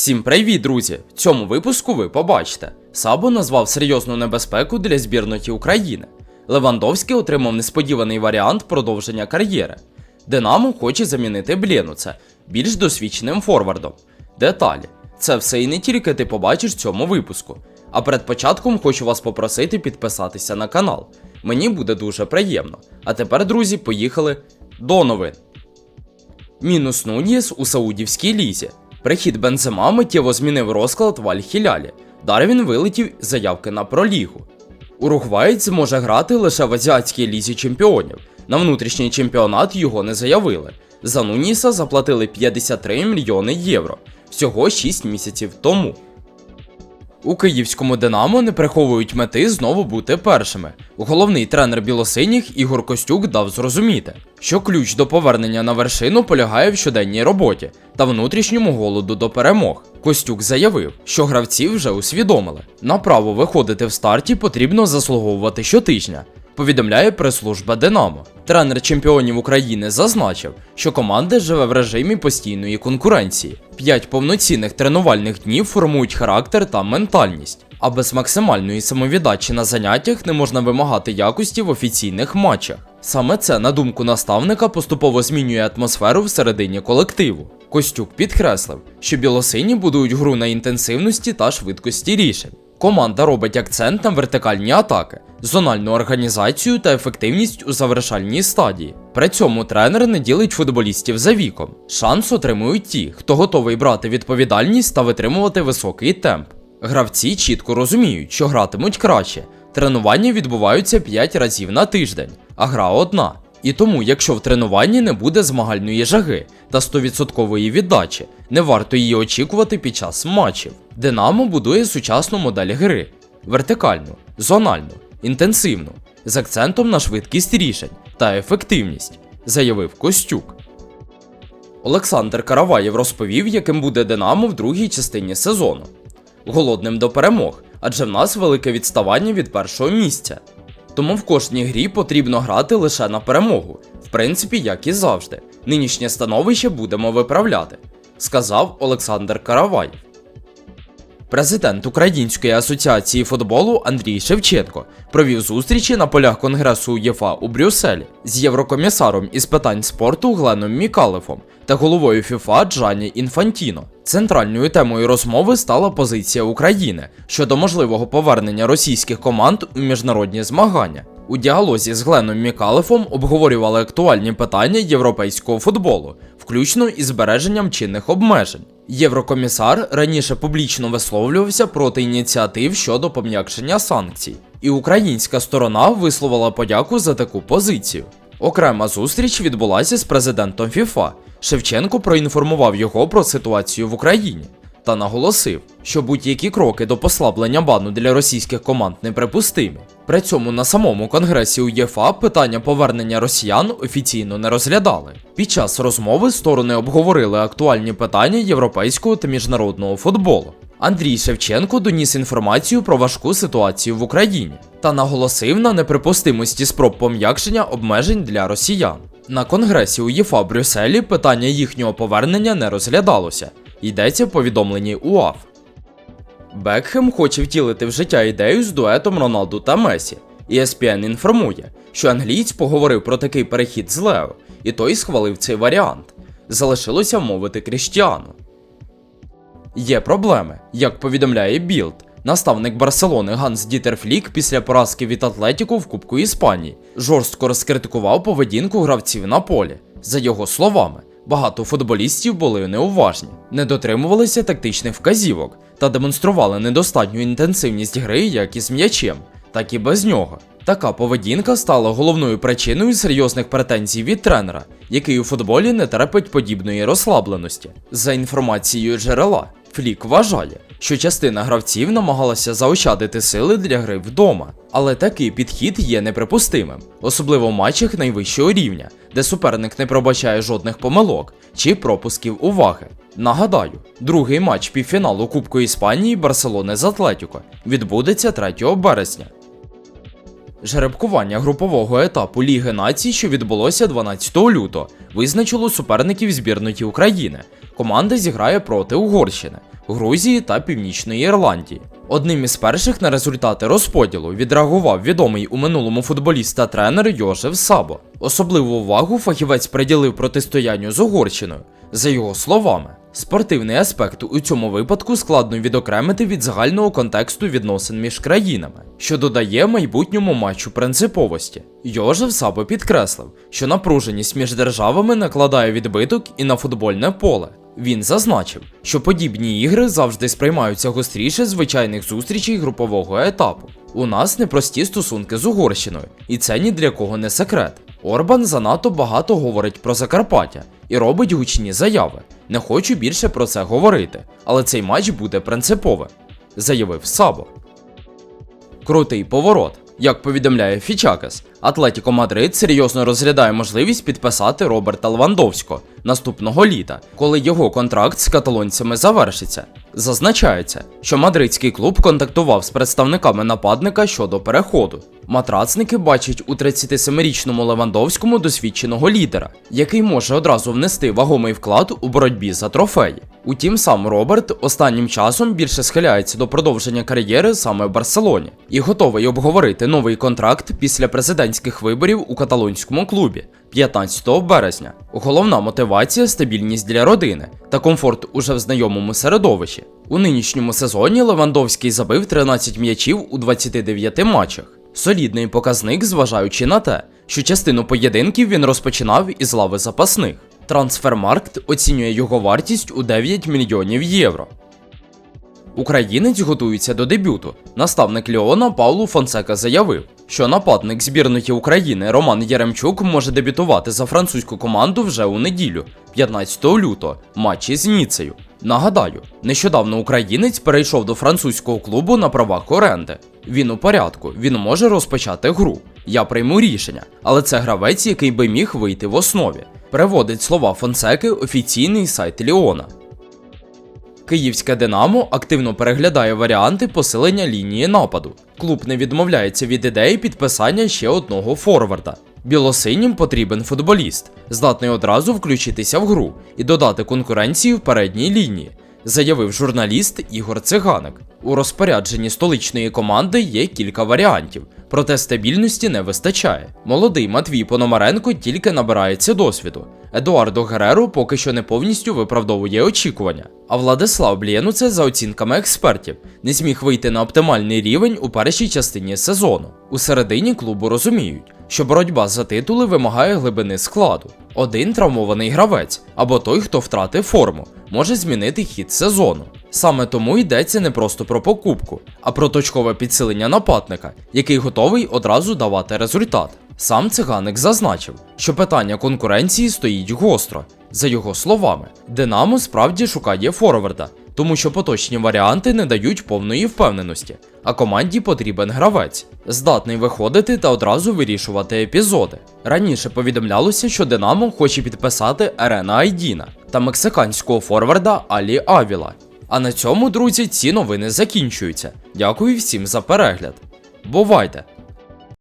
Всім привіт, друзі! В цьому випуску ви побачите. Сабо назвав серйозну небезпеку для збірної України. Левандовський отримав несподіваний варіант продовження кар'єри. Динамо хоче замінити Блєнуца більш досвідченим форвардом. Деталі. Це все і не тільки ти побачиш в цьому випуску. А перед початком хочу вас попросити підписатися на канал. Мені буде дуже приємно. А тепер, друзі, поїхали до новин. Мінус Нуніс у Саудівській лізі. Прихід Бензема миттєво змінив розклад в Аль-Хілялі. Дарвін вилетів заявки на пролігу. Уругваєць зможе грати лише в азіатській лізі чемпіонів. На внутрішній чемпіонат його не заявили. За Нуніса заплатили 53 мільйони євро всього 6 місяців тому. У київському Динамо не приховують мети знову бути першими. Головний тренер білосиніх Ігор Костюк дав зрозуміти, що ключ до повернення на вершину полягає в щоденній роботі та внутрішньому голоду до перемог. Костюк заявив, що гравці вже усвідомили, на право виходити в старті потрібно заслуговувати щотижня. Повідомляє прес-служба Динамо. Тренер чемпіонів України зазначив, що команда живе в режимі постійної конкуренції. П'ять повноцінних тренувальних днів формують характер та ментальність. А без максимальної самовіддачі на заняттях не можна вимагати якості в офіційних матчах. Саме це, на думку наставника, поступово змінює атмосферу всередині колективу. Костюк підкреслив, що білосині будують гру на інтенсивності та швидкості рішень. Команда робить акцент на вертикальні атаки, зональну організацію та ефективність у завершальній стадії. При цьому тренер не ділить футболістів за віком. Шанс отримують ті, хто готовий брати відповідальність та витримувати високий темп. Гравці чітко розуміють, що гратимуть краще. Тренування відбуваються 5 разів на тиждень, а гра одна. І тому, якщо в тренуванні не буде змагальної жаги та 100% віддачі, не варто її очікувати під час матчів. Динамо будує сучасну модель гри: вертикальну, зональну, інтенсивну, з акцентом на швидкість рішень та ефективність, заявив Костюк. Олександр Караваєв розповів, яким буде Динамо в другій частині сезону. Голодним до перемог, адже в нас велике відставання від першого місця. Тому в кожній грі потрібно грати лише на перемогу, в принципі, як і завжди. Нинішнє становище будемо виправляти, сказав Олександр Караваєв. Президент Української асоціації футболу Андрій Шевченко провів зустрічі на полях Конгресу УЄФА у Брюсселі з єврокомісаром із питань спорту Гленом Мікалефом та головою ФІФА Джані Інфантіно. Центральною темою розмови стала позиція України щодо можливого повернення російських команд у міжнародні змагання. У діалозі з Гленом Мікалефом обговорювали актуальні питання європейського футболу, включно із збереженням чинних обмежень. Єврокомісар раніше публічно висловлювався проти ініціатив щодо пом'якшення санкцій, і українська сторона висловила подяку за таку позицію. Окрема зустріч відбулася з президентом ФІФА. Шевченко проінформував його про ситуацію в Україні та наголосив, що будь-які кроки до послаблення бану для російських команд неприпустимі. При цьому на самому конгресі УЄФА питання повернення росіян офіційно не розглядали. Під час розмови сторони обговорили актуальні питання європейського та міжнародного футболу. Андрій Шевченко доніс інформацію про важку ситуацію в Україні та наголосив на неприпустимості спроб пом'якшення обмежень для росіян. На конгресі УЄФА Брюсселі питання їхнього повернення не розглядалося. Йдеться в повідомленні УАФ. Бекхем хоче втілити в життя ідею з дуетом Роналду та Месі. ESPN інформує, що англієць поговорив про такий перехід з Лео, і той схвалив цей варіант. Залишилося мовити Кріштіану. Є проблеми, як повідомляє Білд. Наставник Барселони Ганс Дітер Флік після поразки від Атлетіку в Кубку Іспанії жорстко розкритикував поведінку гравців на полі. За його словами, багато футболістів були неуважні, не дотримувалися тактичних вказівок та демонстрували недостатню інтенсивність гри як із м'ячем, так і без нього. Така поведінка стала головною причиною серйозних претензій від тренера, який у футболі не терпить подібної розслабленості. За інформацією джерела, Флік вважає, що частина гравців намагалася заощадити сили для гри вдома, але такий підхід є неприпустимим, особливо в матчах найвищого рівня, де суперник не пробачає жодних помилок чи пропусків уваги. Нагадаю, другий матч півфіналу Кубку Іспанії Барселони з Атлетіко відбудеться 3 березня. Жеребкування групового етапу Ліги націй, що відбулося 12 лютого, визначило суперників збірної України. Команда зіграє проти Угорщини. Грузії та Північної Ірландії. Одним із перших на результати розподілу відреагував відомий у минулому футболіст та тренер Йожев Сабо. Особливу увагу фахівець приділив протистоянню з Угорщиною. За його словами, спортивний аспект у цьому випадку складно відокремити від загального контексту відносин між країнами, що додає майбутньому матчу принциповості. Йожев Сабо підкреслив, що напруженість між державами накладає відбиток і на футбольне поле. Він зазначив, що подібні ігри завжди сприймаються гостріше звичайних зустрічей групового етапу. У нас непрості стосунки з Угорщиною, і це ні для кого не секрет. Орбан занадто багато говорить про Закарпаття і робить гучні заяви. Не хочу більше про це говорити, але цей матч буде принциповим, заявив Сабо. Крутий поворот. Як повідомляє Фічакас, Атлетіко Мадрид серйозно розглядає можливість підписати Роберта Левандовського наступного літа, коли його контракт з каталонцями завершиться. Зазначається, що мадридський клуб контактував з представниками нападника щодо переходу. Матрацники бачать у 37-річному Левандовському досвідченого лідера, який може одразу внести вагомий вклад у боротьбі за трофеї. Утім, сам Роберт останнім часом більше схиляється до продовження кар'єри саме в Барселоні і готовий обговорити новий контракт після президентських виборів у каталонському клубі 15 березня. Головна мотивація стабільність для родини та комфорт уже в знайомому середовищі. У нинішньому сезоні Левандовський забив 13 м'ячів у 29 матчах. Солідний показник, зважаючи на те, що частину поєдинків він розпочинав із лави запасних. Трансфермаркт оцінює його вартість у 9 мільйонів євро. Українець готується до дебюту. Наставник Ліона Паулу Фонсека заявив, що нападник збірної України Роман Яремчук може дебютувати за французьку команду вже у неділю, 15 лютого, матчі з Ніцею. Нагадаю, нещодавно українець перейшов до французького клубу на правах оренди. Він у порядку, він може розпочати гру. Я прийму рішення, але це гравець, який би міг вийти в основі. Переводить слова Фонсеки офіційний сайт Ліона. Київське Динамо активно переглядає варіанти посилення лінії нападу. Клуб не відмовляється від ідеї підписання ще одного форварда. Білосинім потрібен футболіст, здатний одразу включитися в гру і додати конкуренції в передній лінії, заявив журналіст Ігор Циганик. У розпорядженні столичної команди є кілька варіантів, проте стабільності не вистачає. Молодий Матвій Пономаренко тільки набирається досвіду. Едуардо Гереро поки що не повністю виправдовує очікування. А Владислав Блєнуце, за оцінками експертів, не зміг вийти на оптимальний рівень у першій частині сезону. У середині клубу розуміють, що боротьба за титули вимагає глибини складу. Один травмований гравець або той, хто втратив форму, може змінити хід сезону. Саме тому йдеться не просто про покупку, а про точкове підсилення нападника, який готовий одразу давати результат. Сам циганик зазначив, що питання конкуренції стоїть гостро. За його словами, Динамо справді шукає форварда, тому що поточні варіанти не дають повної впевненості, а команді потрібен гравець, здатний виходити та одразу вирішувати епізоди. Раніше повідомлялося, що Динамо хоче підписати Ерена Айдіна та мексиканського форварда Алі Авіла. А на цьому, друзі, ці новини закінчуються. Дякую всім за перегляд. Бувайте!